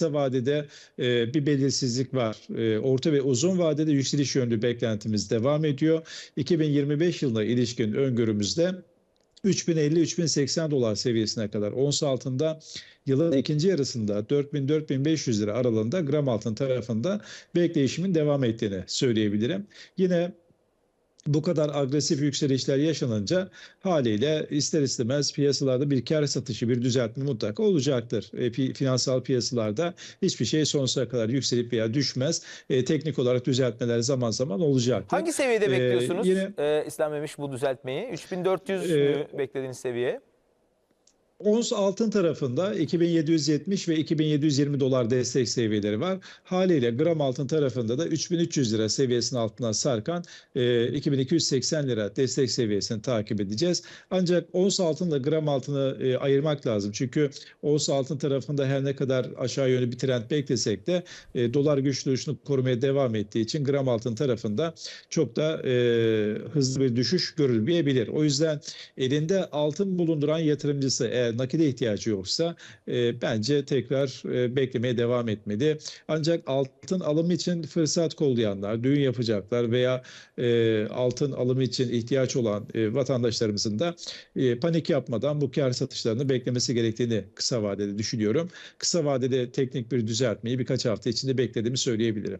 kısa vadede e, bir belirsizlik var. E, orta ve uzun vadede yükseliş yönlü beklentimiz devam ediyor. 2025 yılına ilişkin öngörümüzde 3050-3080 dolar seviyesine kadar ons altında yılın ikinci yarısında 4000-4500 lira aralığında gram altın tarafında bekleyişimin devam ettiğini söyleyebilirim. Yine bu kadar agresif yükselişler yaşanınca haliyle ister istemez piyasalarda bir kar satışı, bir düzeltme mutlaka olacaktır. E, finansal piyasalarda hiçbir şey sonsuza kadar yükselip veya düşmez. E, teknik olarak düzeltmeler zaman zaman olacaktır. Hangi seviyede Ee, bekliyorsunuz yine- e, İslam Memiş bu düzeltmeyi? 3400 Ee, mü beklediğiniz seviye? Ons altın tarafında 2770 ve 2720 dolar destek seviyeleri var. Haliyle gram altın tarafında da 3300 lira seviyesinin altına sarkan e, 2280 lira destek seviyesini takip edeceğiz. Ancak ons altınla gram altını e, ayırmak lazım. Çünkü ons altın tarafında her ne kadar aşağı yönlü bir trend beklesek de e, dolar güç duruşunu korumaya devam ettiği için gram altın tarafında çok da e, hızlı bir düşüş görülmeyebilir. O yüzden elinde altın bulunduran yatırımcısı eğer nakide ihtiyacı yoksa e, bence tekrar e, beklemeye devam etmeli. Ancak altın alımı için fırsat kollayanlar, düğün yapacaklar veya e, altın alımı için ihtiyaç olan e, vatandaşlarımızın da e, panik yapmadan bu kar satışlarını beklemesi gerektiğini kısa vadede düşünüyorum. Kısa vadede teknik bir düzeltmeyi birkaç hafta içinde beklediğimi söyleyebilirim.